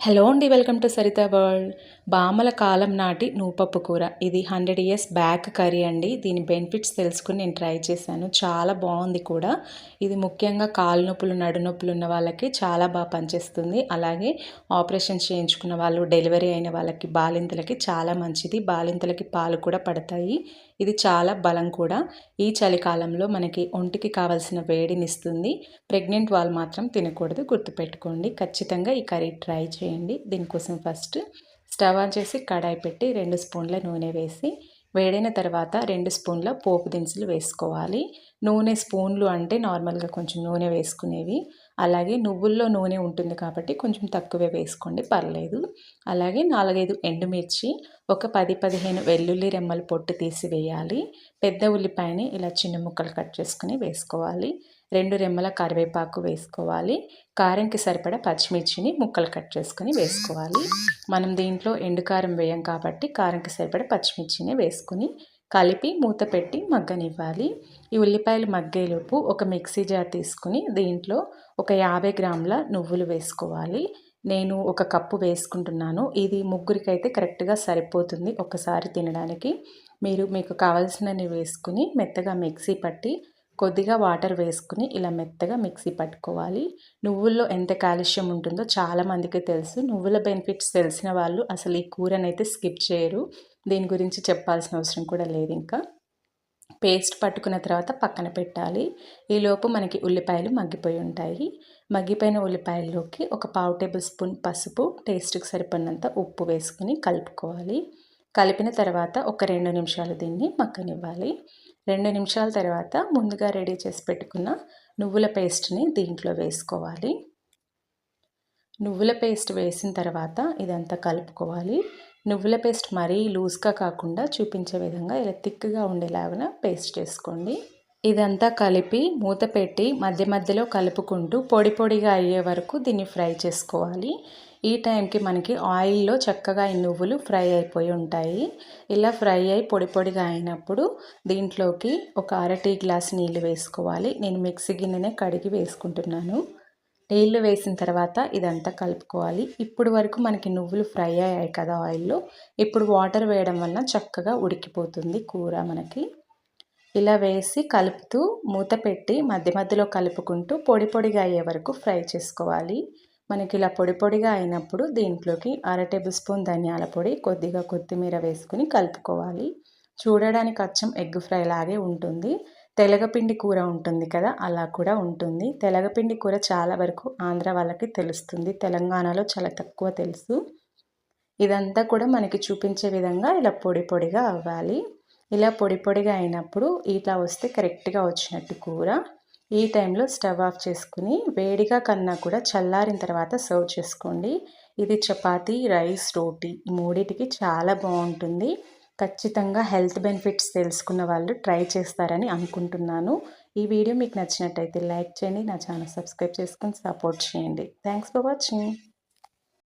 Hello అండి welcome to Saritha world. బామల కాలం నాటి నూపప్పు కూర. ఇది హండ్రెడ్ ఇయర్స్ బ్యాక్ కర్రీ అండి. దీని బెనిఫిట్స్ తెలుసుకుని నేను ట్రై చేశాను. చాలా బాగుంది కూడా. ఇది ముఖ్యంగా కాలు నొప్పులు నడునొప్పులు ఉన్న వాళ్ళకి చాలా బాగా పనిచేస్తుంది. అలాగే ఆపరేషన్ చేయించుకున్న వాళ్ళు డెలివరీ అయిన వాళ్ళకి బాలింతలకి చాలా మంచిది. బాలింతలకి పాలు కూడా పడతాయి. ఇది చాలా బలం కూడా. ఈ చలికాలంలో మనకి ఒంటికి కావాల్సిన వేడినిస్తుంది ప్రెగ్నెంట్ వాళ్ళు మాత్రం తినకూడదు. గుర్తుపెట్టుకోండి. ఖచ్చితంగా ఈ కర్రీ ట్రై చేయండి. దీనికోసం ఫస్ట్ స్టవ్ ఆన్ చేసి కడాయి పెట్టి రెండు స్పూన్ల నూనె వేసి వేడైన తర్వాత రెండు స్పూన్ల పోపు దినుసులు వేసుకోవాలి. నూనె స్పూన్లు అంటే నార్మల్గా కొంచెం నూనె వేసుకునేవి. అలాగే నువ్వుల్లో నూనె ఉంటుంది కాబట్టి కొంచెం తక్కువే వేసుకోండి పర్లేదు. అలాగే నాలుగైదు ఎండుమిర్చి ఒక పది పదిహేను వెల్లుల్లి రెమ్మలు పొట్టు తీసి వేయాలి. పెద్ద ఉల్లిపాయని ఇలా చిన్న ముక్కలు కట్ చేసుకుని వేసుకోవాలి. రెండు రెమ్మల కరివేపాకు వేసుకోవాలి. కారంకి సరిపడా పచ్చిమిర్చిని ముక్కలు కట్ చేసుకుని వేసుకోవాలి. మనం దీంట్లో ఎండుకారం వేయం కాబట్టి కారంకి సరిపడా పచ్చిమిర్చిని వేసుకుని కలిపి మూత పెట్టి మగ్గనివ్వాలి. ఈ ఉల్లిపాయలు మగ్గేలోపు ఒక మిక్సీ జార్ తీసుకుని దీంట్లో ఒక యాభై గ్రాముల నువ్వులు వేసుకోవాలి. నేను ఒక కప్పు వేసుకుంటున్నాను. ఇది ముగ్గురికైతే కరెక్ట్గా సరిపోతుంది ఒకసారి తినడానికి. మీరు మీకు కావాల్సినవి వేసుకుని మెత్తగా మిక్సీ పట్టి కొద్దిగా వాటర్ వేసుకుని ఇలా మెత్తగా మిక్సీ పట్టుకోవాలి. నువ్వుల్లో ఎంత కాల్షియం ఉంటుందో చాలామందికి తెలుసు. నువ్వుల బెనిఫిట్స్ తెలిసిన వాళ్ళు అసలు ఈ కూరనైతే స్కిప్ చేయరు. దీని గురించి చెప్పాల్సిన అవసరం కూడా లేదు ఇంకా. పేస్ట్ పట్టుకున్న తర్వాత పక్కన పెట్టాలి. ఈలోపు మనకి ఉల్లిపాయలు మగ్గిపోయి ఉంటాయి. మగ్గిపోయిన ఉల్లిపాయల్లోకి ఒక పావు టేబుల్ స్పూన్ పసుపు టేస్ట్కి సరిపడినంత ఉప్పు వేసుకుని కలుపుకోవాలి. కలిపిన తర్వాత ఒక రెండు నిమిషాలు దీన్ని మక్కనివ్వాలి రెండు నిమిషాల తర్వాత ముందుగా రెడీ చేసి పెట్టుకున్న నువ్వుల పేస్ట్ని దీంట్లో వేసుకోవాలి. నువ్వుల పేస్ట్ వేసిన తర్వాత ఇదంతా కలుపుకోవాలి. నువ్వుల పేస్ట్ మరీ లూజ్గా కాకుండా చూపించే విధంగా ఇలా థిక్గా ఉండేలాగా పేస్ట్ చేసుకోండి. ఇదంతా కలిపి మూత పెట్టి మధ్య మధ్యలో కలుపుకుంటూ పొడి పొడిగా అయ్యే వరకు దీన్ని ఫ్రై చేసుకోవాలి. ఈ టైంకి మనకి ఆయిల్లో చక్కగా ఈ నువ్వులు ఫ్రై అయిపోయి ఉంటాయి. ఇలా ఫ్రై అయి పొడి పొడిగా అయినప్పుడు దీంట్లోకి ఒక అర టీ గ్లాస్ నీళ్ళు వేసుకోవాలి. నేను మిక్సీ గిన్నెనే కడిగి వేసుకుంటున్నాను. నీళ్ళు వేసిన తర్వాత ఇదంతా కలుపుకోవాలి. ఇప్పుడు వరకు మనకి నువ్వులు ఫ్రై అయ్యాయి కదా ఆయిల్లో. ఇప్పుడు వాటర్ వేయడం వలన చక్కగా ఉడికిపోతుంది కూర మనకి. ఇలా వేసి కలుపుతూ మూత పెట్టి మధ్య మధ్యలో కలుపుకుంటూ పొడి పొడిగా అయ్యే వరకు ఫ్రై చేసుకోవాలి. మనకి ఇలా పొడి పొడిగా అయినప్పుడు దీంట్లోకి అర టేబుల్ స్పూన్ ధనియాల పొడి కొద్దిగా కొత్తిమీర వేసుకుని కలుపుకోవాలి. చూడడానికి అచ్చం ఎగ్ ఫ్రై లాగే ఉంటుంది. తెలగపిండి కూర ఉంటుంది కదా అలా కూడా ఉంటుంది. తెలగపిండి కూర చాలా వరకు ఆంధ్ర వాళ్ళకి తెలుస్తుంది. తెలంగాణలో చాలా తక్కువ తెలుసు. ఇదంతా కూడా మనకి చూపించే విధంగా ఇలా పొడి పొడిగా అవ్వాలి. ఇలా పొడి పొడిగా అయినప్పుడు ఇట్లా వస్తే కరెక్ట్గా వచ్చినట్టు కూర. ఈ టైంలో స్టవ్ ఆఫ్ చేసుకుని వేడిగా కన్నా కూడా చల్లారిన తర్వాత సర్వ్ చేసుకోండి. ఇది చపాతీ రైస్ రోటీ మూడింటికి చాలా బాగుంటుంది. ఖచ్చితంగా హెల్త్ బెనిఫిట్స్ తెలుసుకున్న వాళ్ళు ట్రై చేస్తారని అనుకుంటున్నాను. ఈ వీడియో మీకు నచ్చినట్టయితే లైక్ చేయండి నా ఛానల్ సబ్స్క్రైబ్ చేసుకొని సపోర్ట్ చేయండి. Thanks for watching.